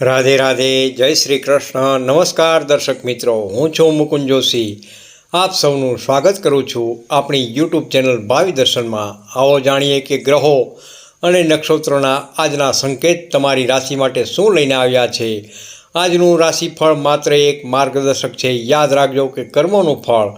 રાધે રાધે, જય શ્રી કૃષ્ણ. નમસ્કાર દર્શક મિત્રો, હું છું મુકુંદ જોશી. આપ સૌનું સ્વાગત કરું છું આપણી યુટ્યુબ ચેનલ ભાવિ દર્શનમાં. આવો જાણીએ કે ગ્રહો અને નક્ષત્રોના આજના સંકેત તમારી રાશિ માટે શું લઈને આવ્યા છે. આજનું રાશિફળ માત્ર એક માર્ગદર્શક છે. યાદ રાખજો કે કર્મોનું ફળ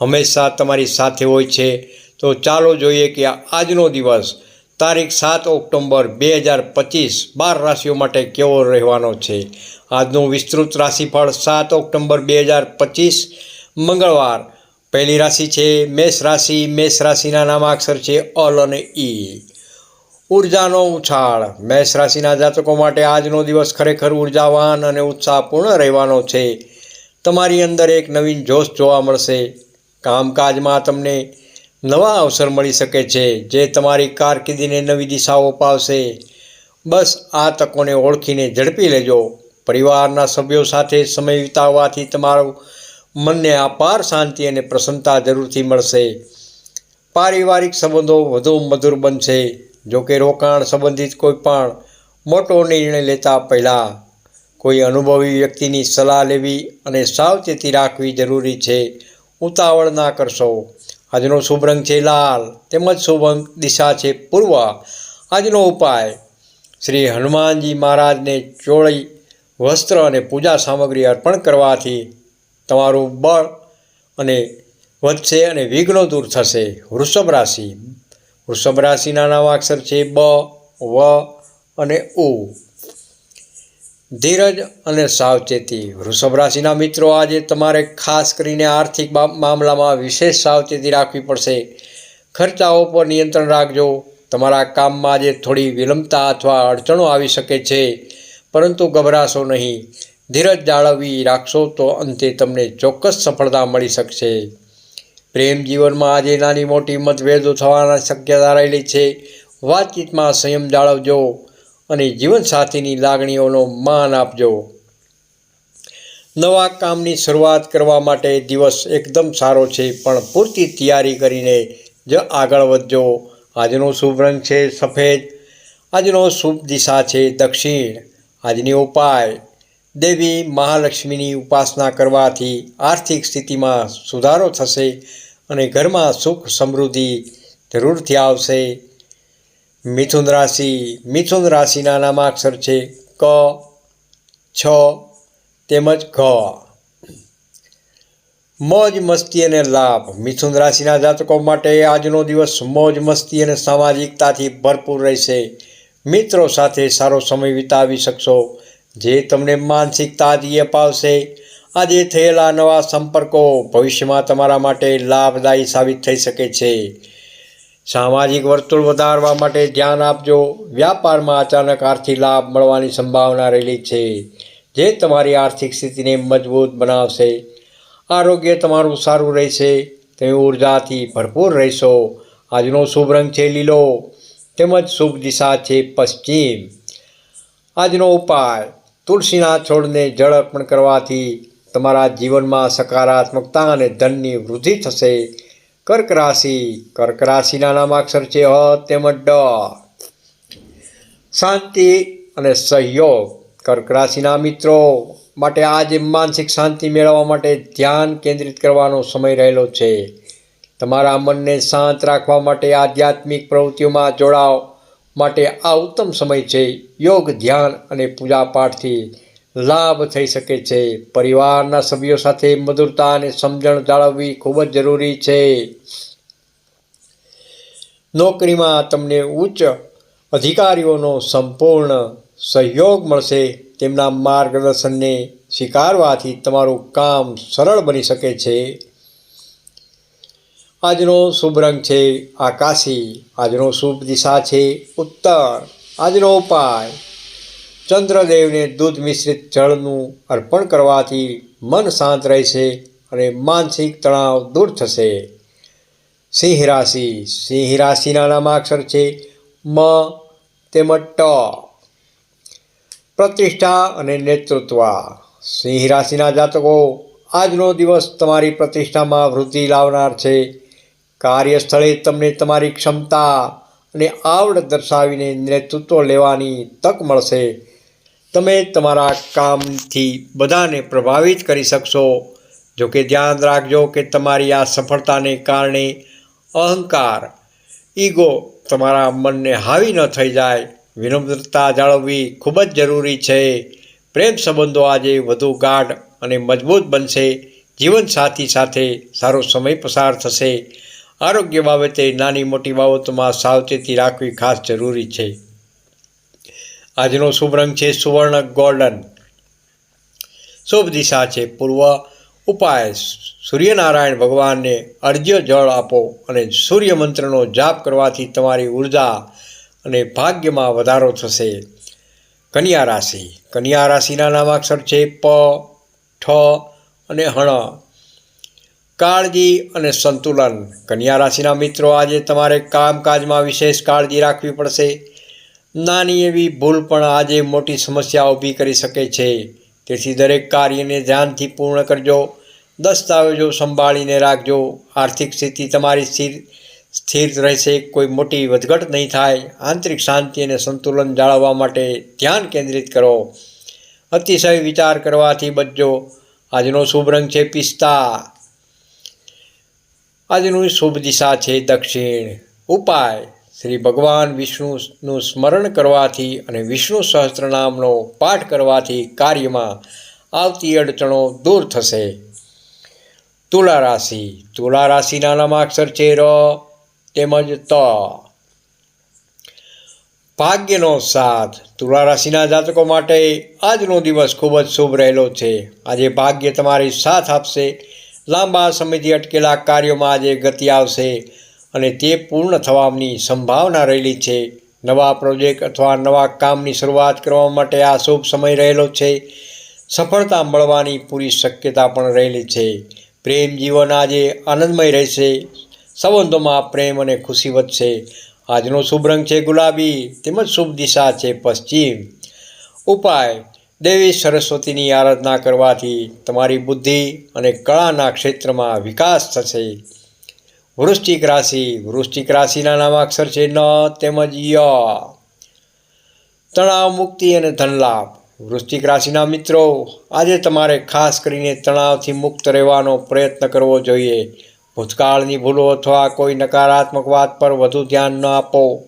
હંમેશા તમારી સાથે હોય છે. તો ચાલો જોઈએ કે આજનો દિવસ તારીખ સાત ઓક્ટોબર બે હજાર પચીસ, બાર રાશિઓ માટે કેવો રહેવાનો છે? આજનું વિસ્તૃત રાશિફળ સાત ઓક્ટોબર બે હજાર પચીસ, મંગળવાર. પહેલી રાશિ છે મેષ રાશિ. મેષ રાશિના નામાક્ષર છે અલ અને ઈ. ઉર્જાનો ઉછાળ. મેષ રાશિના જાતકો માટે આજનો દિવસ ખરેખર ઉર્જાવાન અને ઉત્સાહપૂર્ણ રહેવાનો છે. તમારી અંદર એક નવીન જોશ જોવા મળશે. કામકાજમાં તમને નવા અવસર મળી શકે છે, જે તમારી કારકિર્દીને નવી દિશાઓ પાવશે બસ આ તકોને ઓળખીને ઝડપી લેજો. પરિવારના સભ્યો સાથે સમય વિતાવવાથી તમારું મનને અપાર શાંતિ અને પ્રસન્નતા જરૂરથી મળશે. પારિવારિક સંબંધો વધુ મધુર બનશે. જો કે રોકાણ સંબંધિત કોઈ પણ મોટો નિર્ણય લેતા પહેલાં કોઈ અનુભવી વ્યક્તિની સલાહ લેવી અને સાવચેતી રાખવી જરૂરી છે. ઉતાવળ ના કરશો. આજનો શુભ રંગ છે લાલ. તેમજ શુભ અંક દિશા છે પૂર્વ. આજનો ઉપાય, શ્રી હનુમાનજી મહારાજને ચોળી, વસ્ત્ર અને પૂજા સામગ્રી અર્પણ કરવાથી તમારું બળ અને વધશે અને વિઘ્નો દૂર થશે. વૃષભ રાશિ. વૃષભ રાશિના નામાક્ષર છે બ, વ અને ઉ. ધીરજ અને સાવચેતી. વૃષભ રાશિના મિત્રો, આજે તમારે ખાસ કરીને આર્થિક મામલામાં વિશેષ સાવચેતી રાખવી પડશે. ખર્ચાઓ પર નિયંત્રણ રાખજો. તમારા કામમાં આજે થોડી વિલંબતા અથવા અડચણો આવી શકે છે, પરંતુ ગભરાશો નહીં. ધીરજ જાળવી રાખશો તો અંતે તમને ચોક્કસ સફળતા મળી શકશે. પ્રેમ જીવનમાં આજે નાની મોટી મતભેદો થવાના શક્યતા રહેલી છે. વાતચીતમાં સંયમ જાળવજો. અને જીવનસાથીની લાગણીઓનો માન આપજો. નવા કામની શરૂઆત કરવા માટે દિવસ એકદમ સારો છે, પણ પૂરતી તૈયારી કરીને જ આગળ વધજો. આજનો શુભ રંગ છે સફેદ, આજનો શુભ દિશા છે દક્ષિણ. આજની ઉપાય, દેવી મહાલક્ષ્મીની ઉપાસના કરવાથી આર્થિક સ્થિતિમાં સુધારો થશે અને ઘરમાં સુખ સમૃદ્ધિ જરૂરથી આવશે. મિથુન રાશિ, મિથુન રાશિના નામાક્ષર છે ક, છ, તેમજ ઘ. મોજ, મસ્તી અને લાભ. મિથુન રાશિના જાતકો માટે આજનો દિવસ મોજ, મસ્તી અને સામાજિકતાથી ભરપૂર રહેશે. મિત્રો સાથે સારો સમય વિતાવી શકશો. જે તમને માનસિક તાજગી અપાવશે આજે થયેલા નવા સંપર્કો ભવિષ્યમાં તમારા માટે લાભદાયી સાબિત થઈ શકે છે. સામાજિક વર્તુળ વધારવા માટે ધ્યાન આપજો. વ્યાપારમાં અચાનક આર્થિક લાભ મળવાની સંભાવના રહેલી છે, જે તમારી આર્થિક સ્થિતિને મજબૂત બનાવશે. આરોગ્ય તમારું સારું રહેશે, તમે ઉર્જાથી ભરપૂર રહેશો. આજનો શુભ રંગ છે લીલો, તેમજ શુભ દિશા છે પશ્ચિમ. આજનો ઉપાય, તુલસીના છોડને જળ અર્પણ કરવાથી તમારા જીવનમાં સકારાત્મકતા અને ધનની વૃદ્ધિ થશે. કર્ક રાશિ. કર્ક રાશિના નામાક્ષર છે હ, તેમજ ડ. શાંતિ અને સહયોગ. કર્ક રાશિના મિત્રો, માટે આજે માનસિક શાંતિ મેળવવા માટે ધ્યાન કેન્દ્રિત કરવાનો સમય રહેલો છે. તમારા મનને શાંત રાખવા માટે આધ્યાત્મિક પ્રવૃત્તિઓમાં જોડાવ. માટે આ ઉત્તમ સમય છે. યોગ, ધ્યાન અને પૂજા પાઠથી લાભ થઈ શકે છે. પરિવારના સભ્યો સાથે મધુરતા અને સમજણ જાળવવી ખૂબ જ જરૂરી છે. નોકરીમાં તમને ઉચ્ચ અધિકારીઓનો સંપૂર્ણ સહયોગ મળશે. તેમના માર્ગદર્શનને સ્વીકારવાથી તમારું કામ સરળ બની શકે છે. આજનો શુભ રંગ છે આકાશી. આજનો શુભ દિશા છે ઉત્તર. આજનો ઉપાય ચંદ્રદેવને દૂધ મિશ્રિત જળનું અર્પણ કરવાથી મન શાંત રહેશે અને માનસિક તણાવ દૂર થશે. સિંહ રાશિ. સિંહ રાશિના નામાક્ષર છે મ, તેમજ ટ. પ્રતિષ્ઠા અને નેતૃત્વ. સિંહ રાશિના જાતકો, આજનો દિવસ તમારી પ્રતિષ્ઠામાં વૃદ્ધિ લાવનાર છે. કાર્યસ્થળે તમને તમારી ક્ષમતા અને આવડત દર્શાવીને નેતૃત્વ લેવાની તક મળશે. તમે તમારા કામથી બધાને પ્રભાવિત કરી શકશો. જો કે ધ્યાન રાખજો કે તમારી આ સફળતાને કારણે અહંકાર, ઈગો તમારા મનને હાવી ન થઈ જાય. વિનમ્રતા જાળવવી ખૂબ જ જરૂરી છે. પ્રેમ સંબંધો આજે વધુ ગાઢ અને મજબૂત બનશે. જીવનસાથી સાથે સારો સમય પસાર થશે. આરોગ્ય બાબતે નાની મોટી બાબતોમાં સાવચેતી રાખવી ખાસ જરૂરી છે. આજનો શુભ રંગ છે સુવર્ણ ગોલ્ડન. શુભ દિશા છે પૂર્વ ઉપાય. સૂર્યનારાયણ ભગવાનને અર્ઘ્ય જળ આપો અને સૂર્ય મંત્રનો જાપ કરવાથી તમારી ઊર્જા અને ભાગ્યમાં વધારો થશે. કન્યા રાશિ. કન્યા રાશિના નામાક્ષર છે પ, ઠ અને હણ. કાળજી અને સંતુલન. કન્યા રાશિના મિત્રો, આજે તમારે કામકાજમાં વિશેષ કાળજી રાખવી પડશે. નાની એવી ભૂલ પણ આજે મોટી સમસ્યા ઊભી કરી શકે છે. તેથી દરેક કાર્યને ધ્યાનથી પૂર્ણ કરજો. દસ્તાવેજો સંભાળીને રાખજો. આર્થિક સ્થિતિ તમારી સ્થિર સ્થિર રહેશે. કોઈ મોટી વધઘટ નહીં થાય. આંતરિક શાંતિ અને સંતુલન જાળવવા માટે ધ્યાન કેન્દ્રિત કરો. અતિશય વિચાર કરવાથી બચજો. આજનો શુભ રંગ છે પિસ્તા. આજનું શુભ દિશા છે દક્ષિણ. ઉપાય. શ્રી ભગવાન વિષ્ણુનું સ્મરણ કરવાથી અને વિષ્ણુ સહસ્ત્રનામનો પાઠ કરવાથી કાર્યમાં આવતી અડચણો દૂર થશે. તુલા રાશિ તુલા રાશિના નામાક્ષર છે ર, તેમજ ત. ભાગ્યનો સાથ. તુલા રાશિના જાતકો માટે આજનો દિવસ ખૂબ જ શુભ રહેલો છે. આજે ભાગ્ય તમારી સાથ આપશે. લાંબા સમયથી અટકેલા કાર્યોમાં આજે ગતિ આવશે. અને તે પૂર્ણ થવાની સંભાવના રહેલી છે. નવા પ્રોજેક્ટ અથવા નવા કામની શરૂઆત કરવા માટે આ શુભ સમય રહેલો છે. સફળતા મળવાની પૂરી શક્યતા પણ રહેલી છે. પ્રેમ જીવન આજે આનંદમય રહેશે. સંબંધોમાં પ્રેમ અને ખુશી વધશે. આજનો શુભ રંગ છે ગુલાબી, તેમજ શુભ દિશા છે પશ્ચિમ. ઉપાય, દેવી સરસ્વતીની આરાધના કરવાથી તમારી બુદ્ધિ અને કળાના ક્ષેત્રમાં વિકાસ થશે. વૃશ્ચિક રાશિ. વૃશ્ચિક રાશિના નામાક્ષર છે ન, તેમજ ય. તણાવ, મુક્તિ અને ધનલાભ. વૃશ્ચિક રાશિના મિત્રો, આજે તમારે ખાસ કરીને તણાવથી મુક્ત રહેવાનો પ્રયત્ન કરવો જોઈએ. ભૂતકાળની ભૂલો અથવા કોઈ નકારાત્મક વાત પર વધુ ધ્યાન ન આપો.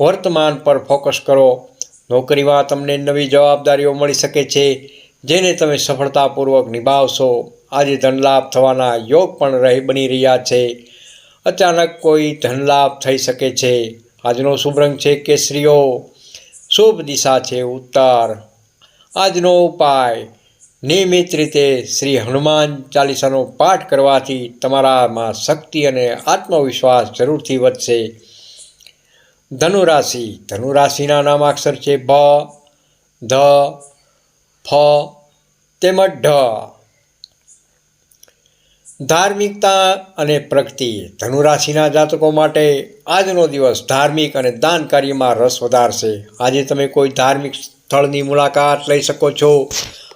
વર્તમાન પર ફોકસ કરો. નોકરીમાં તમને નવી જવાબદારીઓ મળી શકે છે, જેને તમે સફળતાપૂર્વક નિભાવશો. આજે ધનલાભ થવાના યોગ પણ રહી બની રહ્યા છે. અચાનક કોઈ ધનલાભ થઈ શકે છે. આજનો શુભ રંગ છે કેસરીઓ. શુભ દિશા છે ઉત્તર. આજનો ઉપાય, નિયમિત રીતે શ્રી હનુમાન ચાલીસાનો પાઠ કરવાથી તમારામાં શક્તિ અને આત્મવિશ્વાસ જરૂરથી વધશે. ધનુરાશિ, ધનુરાશિના નામાક્ષર છે ભ ધ, ફ, તેમજ ઢ. ધાર્મિકતા અને પ્રગતિ ધનુરાશિના જાતકો માટે આજનો દિવસ ધાર્મિક અને દાન કાર્યમાં રસ વધારશે. આજે તમે કોઈ ધાર્મિક સ્થળની મુલાકાત લઈ શકો છો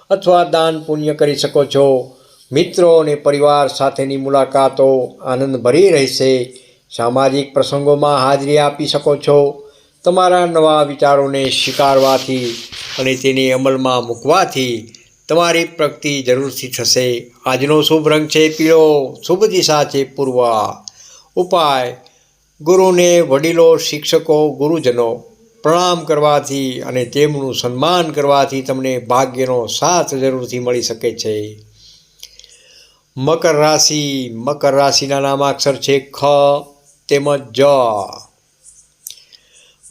અથવા દાન પુણ્ય કરી શકો છો. મિત્રો અને પરિવાર સાથેની મુલાકાતો આનંદભરી રહેશે. સામાજિક પ્રસંગોમાં હાજરી આપી શકો છો. તમારા નવા વિચારોને સ્વીકારવાથી અને તેને અમલમાં મૂકવાથી તમારી પ્રગતિ જરૂરથી થશે. આજનો શુભ રંગ છે પીળો, શુભ દિશા છે પૂર્વ. ઉપાય, ગુરુને વડીલો, શિક્ષકો, ગુરુજનો પ્રણામ કરવાથી અને તેમનું સન્માન કરવાથી તમને ભાગ્યનો સાથ જરૂરથી મળી શકે છે. મકર રાશિ, મકર રાશિના નામાક્ષર છે ખ તેમજ જ.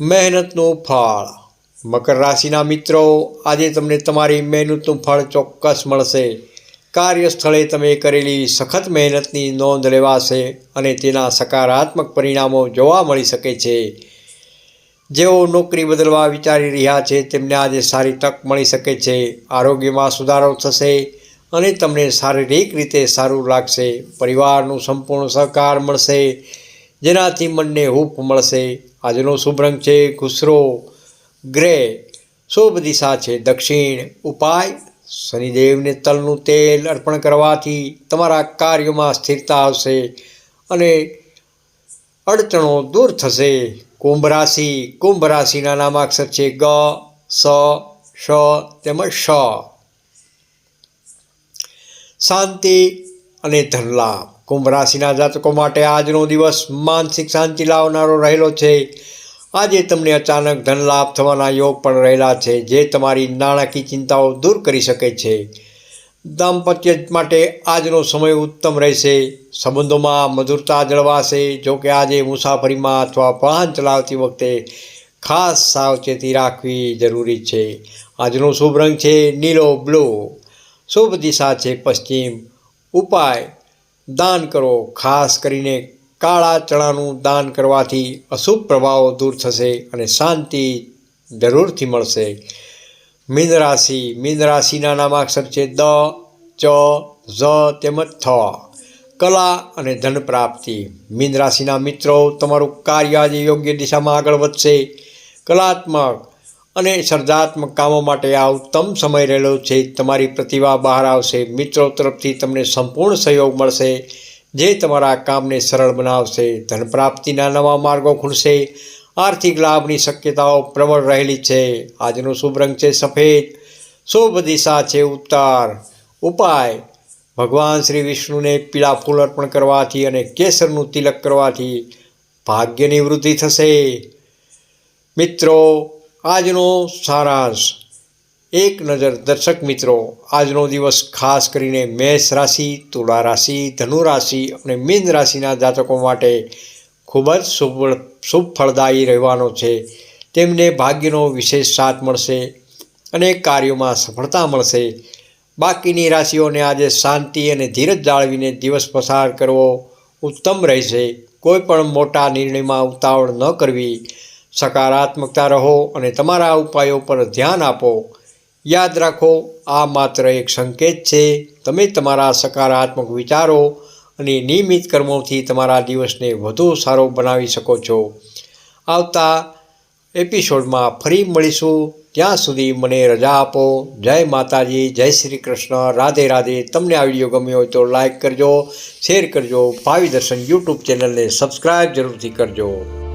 મહેનતનું ફળ. મકર રાશિના મિત્રો, આજે તમને તમારી મહેનતનું ફળ ચોક્કસ મળશે. કાર્યસ્થળે તમે કરેલી સખત મહેનતની નોંધ લેવાશે અને તેના સકારાત્મક પરિણામો જોવા મળી શકે છે. જેઓ નોકરી બદલવા વિચારી રહ્યા છે, તેમને આજે સારી તક મળી શકે છે, આરોગ્યમાં સુધારો થશે અને તમને શારીરિક રીતે સારું લાગશે. પરિવારનું સંપૂર્ણ સહકાર મળશે, જેનાથી મનને હૂફ મળશે. આજનો શુભ રંગ છે ઘુસરો ગ્રે. શુભ દિશા છે. દક્ષિણ ઉપાય, શનિદેવને તલનું તેલ અર્પણ કરવાથી તમારા કાર્યોમાં સ્થિરતા આવશે અને અડચણો દૂર થશે. કુંભ રાશિ, કુંભ રાશિના નામાક્ષર છે ગ, સ શ તેમજ શ શાંતિ અને ધનલાભ. કુંભ રાશિના જાતકો માટે આજનો દિવસ માનસિક શાંતિ લાવનારો રહેલો છે. આજે તમને અચાનક ધનલાભ થવાના યોગ પણ રહેલા છે, જે તમારી નાણાકીય ચિંતાઓ દૂર કરી શકે છે. દાંપત્ય માટે આજનો સમય ઉત્તમ રહેશે. સંબંધોમાં મધુરતા જળવાશે. જોકે આજે મુસાફરીમાં અથવા વાહન ચલાવતી વખતે ખાસ સાવચેતી રાખવી જરૂરી છે. આજનો શુભ રંગ છે નીલો, બ્લુ. શુભ દિશા છે પશ્ચિમ. ઉપાય, દાન કરો. ખાસ કરીને કાળા ચણાનું દાન કરવાથી અશુભ પ્રભાવો દૂર થશે અને શાંતિ જરૂરથી મળશે. મીન રાશિ, મીન રાશિના નામાક્ષર છે દ, ચ, ઝ તેમજ થ. કલા અને ધન પ્રાપ્તિ. મીન રાશિના મિત્રો, તમારું કાર્ય આજે યોગ્ય દિશામાં આગળ વધશે. કલાત્મક અને સર્જાત્મક કામો માટે આ ઉત્તમ સમય રહેલો છે. તમારી પ્રતિભા બહાર આવશે. મિત્રો તરફથી તમને સંપૂર્ણ સહયોગ મળશે. જે તમારા કામને સરળ બનાવશે, ધન પ્રાપ્તિના નવા માર્ગો ખુલશે, આર્થિક લાભની શક્યતાઓ પ્રબળ રહેલી છે. આજનો શુભ રંગ છે સફેદ. શુભ દિશા છે ઉત્તર. ઉપાય. ભગવાન શ્રી વિષ્ણુને પીળા ફૂલ અર્પણ કરવાથી અને કેસરનું તિલક કરવાથી ભાગ્યની વૃદ્ધિ થશે. મિત્રો, આજનો સારાંશ. એક નજર દર્શક મિત્રો, આજનો દિવસ ખાસ કરીને મેષ રાશિ, તુલા રાશિ, ધનુ રાશિ અને મીન રાશિના જાતકો માટે ખૂબ જ શુભ શુભ ફળદાયી રહેવાનો છે. તેમને ભાગ્યનો વિશેષ સાથ મળશે અને કાર્યોમાં સફળતા મળશે. બાકીની રાશિઓને આજે શાંતિ અને ધીરજ જાળવીને દિવસ પસાર કરવો ઉત્તમ રહેશે. કોઈ પણ મોટા નિર્ણયમાં ઉતાવળ ન કરવી. સકારાત્મકતા રહો અને તમારા ઉપાયો પર ધ્યાન આપો. યાદ રાખો, આ માત્ર એક સંકેત છે. તમે તમારા સકારાત્મક વિચારો અને નિયમિત કર્મોથી તમારા દિવસને વધુ સારો બનાવી શકો છો. આવતા એપિસોડમાં ફરી મળીશું. ત્યાં સુધી મને રજા આપો. જય માતાજી, જય શ્રી કૃષ્ણ. રાધે રાધે. તમને આ વીડિયો ગમ્યો હોય તો લાઈક કરજો, શેર કરજો, ભાવિ દર્શન યુટ્યુબ ચેનલને સબસ્ક્રાઈબ જરૂરથી કરજો.